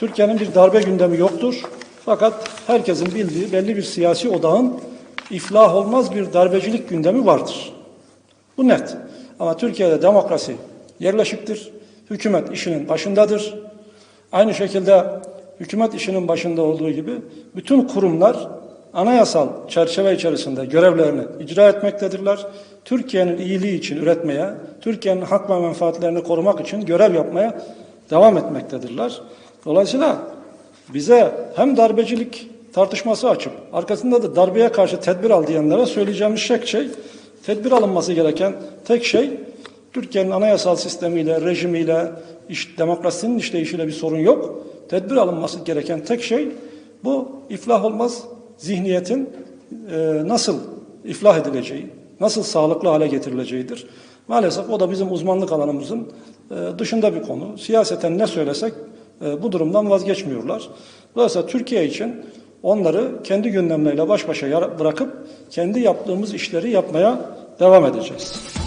Türkiye'nin bir darbe gündemi yoktur. Fakat herkesin bildiği belli bir siyasi odağın iflah olmaz bir darbecilik gündemi vardır. Bu net. Ama Türkiye'de demokrasi yerleşiktir. Hükümet işinin başındadır. Aynı şekilde hükümet işinin başında olduğu gibi bütün kurumlar anayasal çerçeve içerisinde görevlerini icra etmektedirler. Türkiye'nin iyiliği için üretmeye, Türkiye'nin hak ve menfaatlerini korumak için görev yapmaya devam etmektedirler. Dolayısıyla bize hem darbecilik tartışması açıp arkasında da darbeye karşı tedbir al diyenlere söyleyeceğimiz tek şey, tedbir alınması gereken tek şey Türkiye'nin anayasal sistemiyle, rejimiyle, iş, demokrasinin işleyişiyle bir sorun yok. Tedbir alınması gereken tek şey bu iflah olmaz zihniyetin e, nasıl iflah edileceği, nasıl sağlıklı hale getirileceğidir. Maalesef o da bizim uzmanlık alanımızın e, dışında bir konu. Siyaseten ne söylesek bu durumdan vazgeçmiyorlar. Dolayısıyla Türkiye için onları kendi gündemleriyle baş başa bırakıp kendi yaptığımız işleri yapmaya devam edeceğiz.